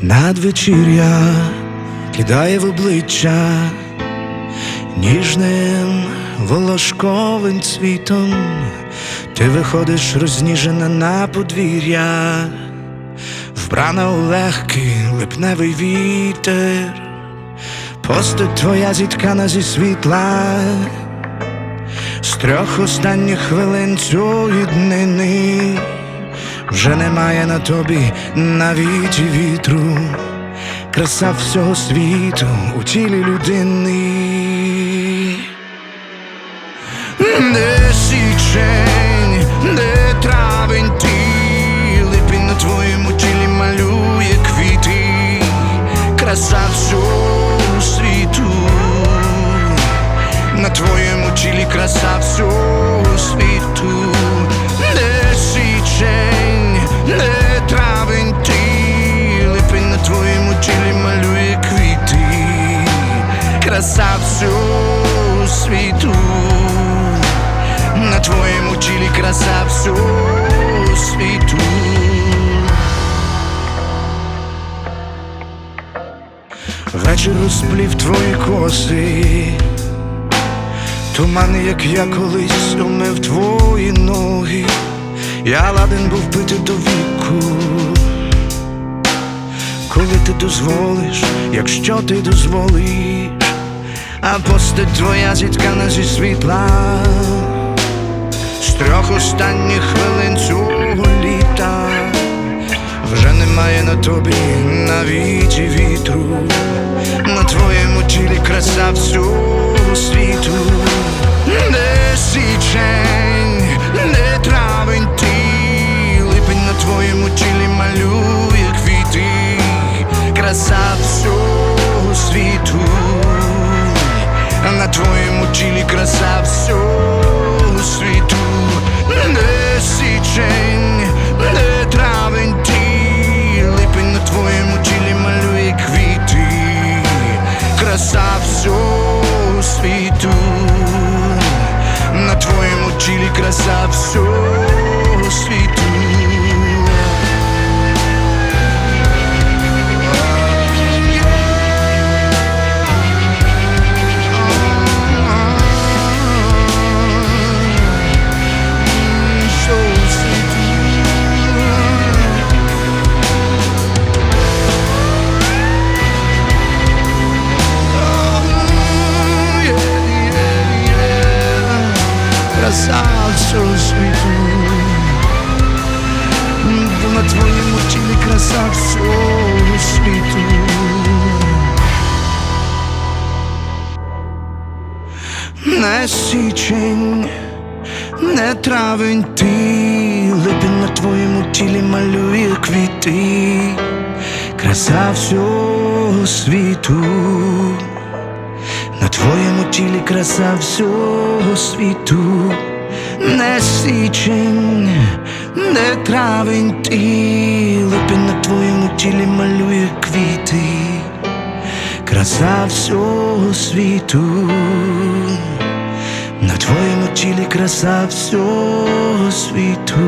Надвечір'я кидає в обличчя ніжним волошковим цвітом, ти виходиш розніжена на подвір'я, вбрана у легкий липневий вітер, постать твоя зіткана зі світла, з трьох останніх хвилин цієї днини. Вже немає на тобі навіть вітру, краса всього світу у тілі людини. Де січень, де травень ти, липень на твоєму тілі малює квіти, краса всього світу, на твоєму тілі краса всього краса всього світу, на твоєму тілі краса всього світу. Вечір розплів твої коси. Туман, як я колись умив твої ноги, я ладен був пити до віку, коли ти дозволиш, якщо ти дозволиш, а постать твоя зіткана зі світла, з трьох останніх хвилин цього літа, вже немає на тобі навіть і вітру, на твоєму тілі краса всього краса всього світу, на твоєму тілі краса всього світу. Красавцю світу, бо на твоєму тілі краса всього світу. Не січень, не травень ти, липень на твоєму тілі малює квіти, краса всього світу. На твоєму тілі краса всього світу, не січень, не травень ти, липень на твоєму тілі малює квіти, краса всього світу, на твоєму тілі краса всього світу.